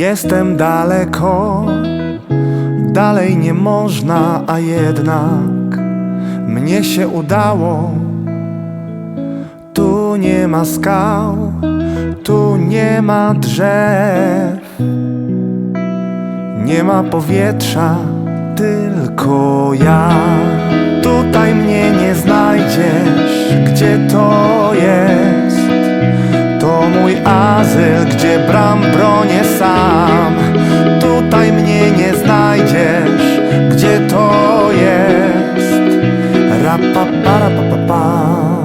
Jestem daleko, dalej nie można, a jednak mnie się udało. Tu nie ma skał, tu nie ma drzew, nie ma powietrza, tylko ja. Tutaj mnie nie znajdziesz, bram bronię sam. Tutaj mnie nie znajdziesz, gdzie to jest. Rapa para pa pa pam.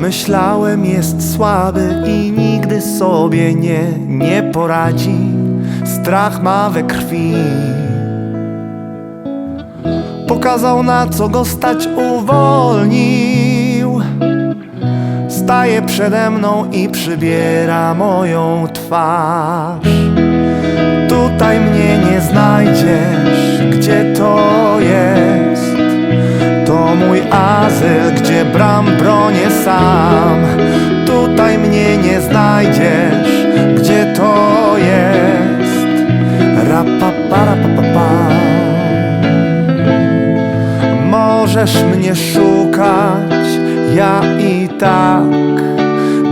Myślałem jest słaby i nigdy sobie nie, nie poradzi Strach ma we krwi Pokazał na co go stać uwolnił. Staje przede mną i przybiera moją twarz. Tutaj mnie nie znajdziesz, gdzie to jest? To mój azyl, gdzie bram bronię sam. Tutaj mnie nie znajdziesz, Możesz mnie szukać, ja i tak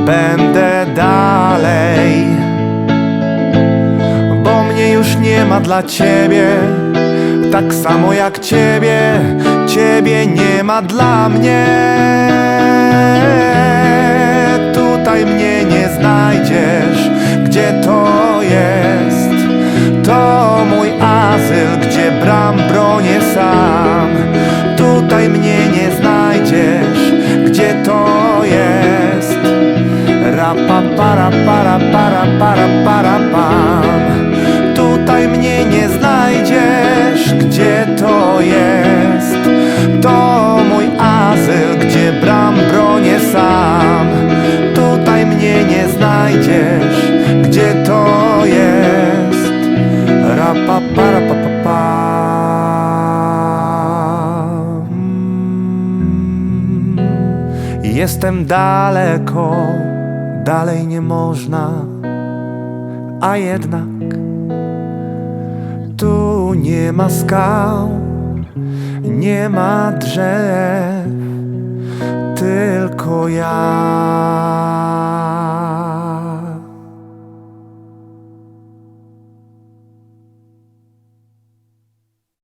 będę dalej Bo mnie już nie ma dla ciebie tak samo jak ciebie, ciebie nie ma dla mnie. Rapa para para para para para pam. Tutaj mnie nie znajdziesz, gdzie to jest. To mój azyl, gdzie bram bronię sam. Tutaj mnie nie znajdziesz, gdzie to jest. Rapa para pa pa pa. Mm. Jestem daleko, dalej nie można, a jednak tu nie ma skał, nie ma drzew, tylko ja.